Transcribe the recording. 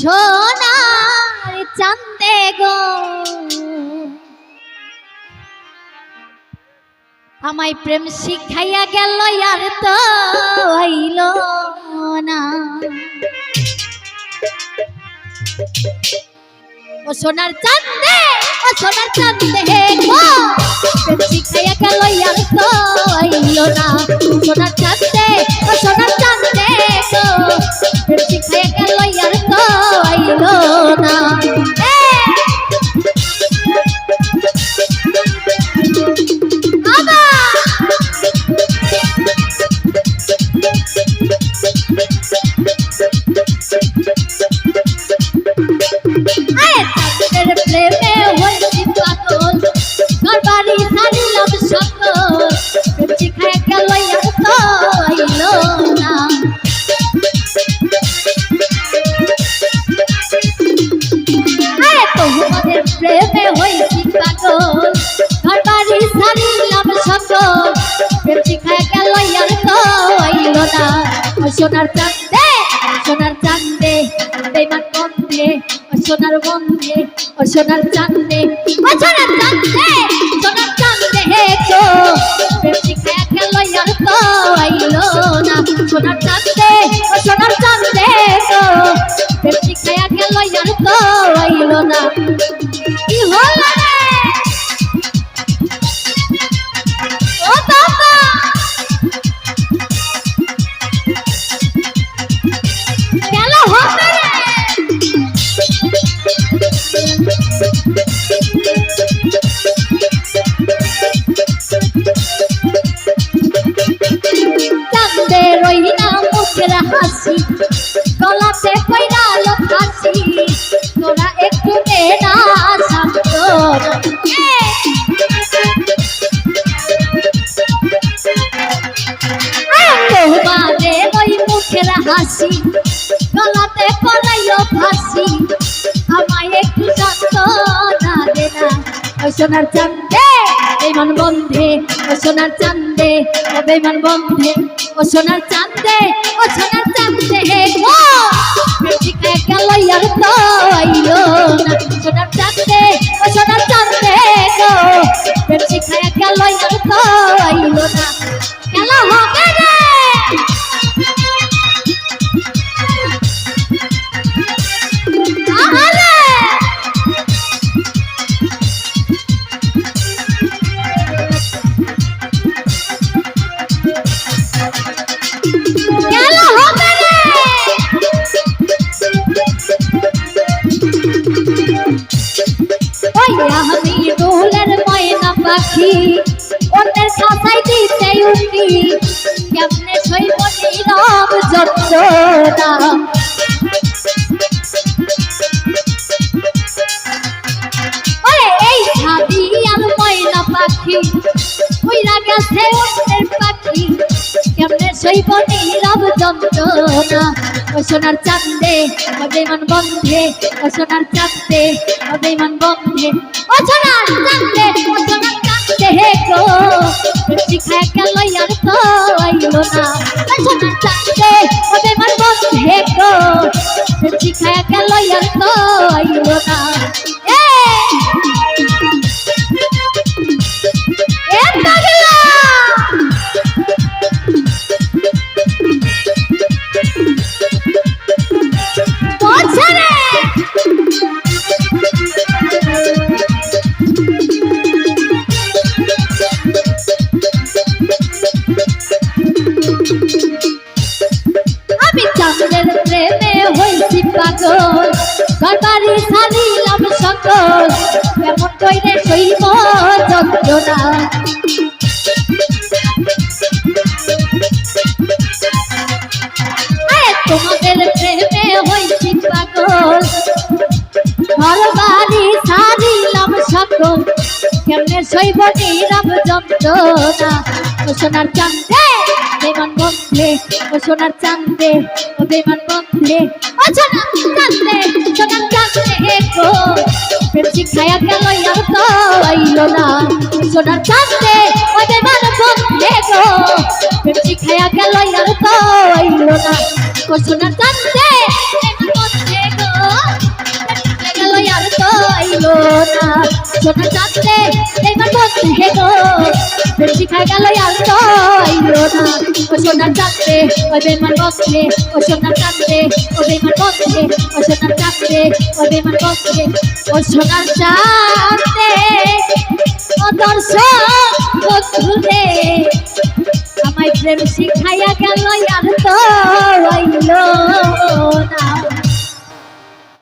সোনার চান্দে গো। আমায় প্রেম শিখাইয়া গেল আর তো হইল না। ও সোনার চান্দে ও সোনার চান্দে গো। প্রেম শিখাইয়া গেল আর তো হইল না। সোনার চান্দে তোমাদের প্রেমে হয়েছি পাগল। ঘর বাড়ি ছাড়িলাম সকল প্রেম শিখায় গেল আর তো, আইল না। সোনার চান্দে সোনার চান্দে বেমান বন্ধে সোনার বন্ধে সোনার চান্দে ও সোনার চান্দে সোনার চান্দে হে তো। প্রেম গেল আর তো না। সোনার তো না। গলাতে পড়াইও ফাঁসি। আমায় একটু শান্ত না দে না। ও সোনার চান্দে বেমান বন্ধে ও সোনার চান্দে ও বেমান বন্ধে ও সোনার চান্দে ও সোনার চান্দে গো। বেটিকে গেল আর তো আইলো না। সোনার চান্দে ও সোনার পাখি অন্যের খাতায় দিতে উঠি। কেমনে সইব নীরব যন্ত্রণা? ওরে, এই ভাবি আর ময়না পাখি উইরা গেছে অন্যের পাখি। সইব নীরব যন্ত্রণা ও সোনার চান্দে ও বেমান বন্ধে, ও সোনার চান্দে ও বেমান বন্ধে। ও সোনার চান্দে ও সোনার চান্দে হে গো শিখায় গেল আর তো, আইলো না। ও সোনার চান্দে ও বেমান বন্ধে গো শিখায় গেল আর তো, আইলো না। পাগল ঘরবাড়ি ছাড়িলাম সকল কেমন কইরে সইব যন্ত্রণা। তোমাদের প্রেমে হইছি পাগল ঘর বাড়ি সারিলাম সকল, কেমনে সইব নীরব যন্ত্রণা। সোনার চান্দে বেমান বন্ধে ও সোনার চান্দে ও বেমান বন্ধে ও সোনার চান্দে সোনার চান্দে গো। প্রেম শিখায়া গেল আর তো আইল না। সোনার চান্দে ও বেমান বন্ধে গো। প্রেম শিখায়া গেল আর তো আইল না। ও সোনার চান্দে বেমান বন্ধে গো। আইলো না সোনা চাঁদে বেমান বন্ধে হে গো শিখায় গেল আর তো আইলো না ও সোনার চাঁদে ওই বেমান বন্ধে ও সোনার চাঁদে, ও বেমান বন্ধে ও সোনার চাঁদে, ও বেমান বন্ধে ও সোনার চাঁদে, ও দর্শক বন্ধুরে। আমায় প্রেম শিখাইয়া গেল আর তো আইলো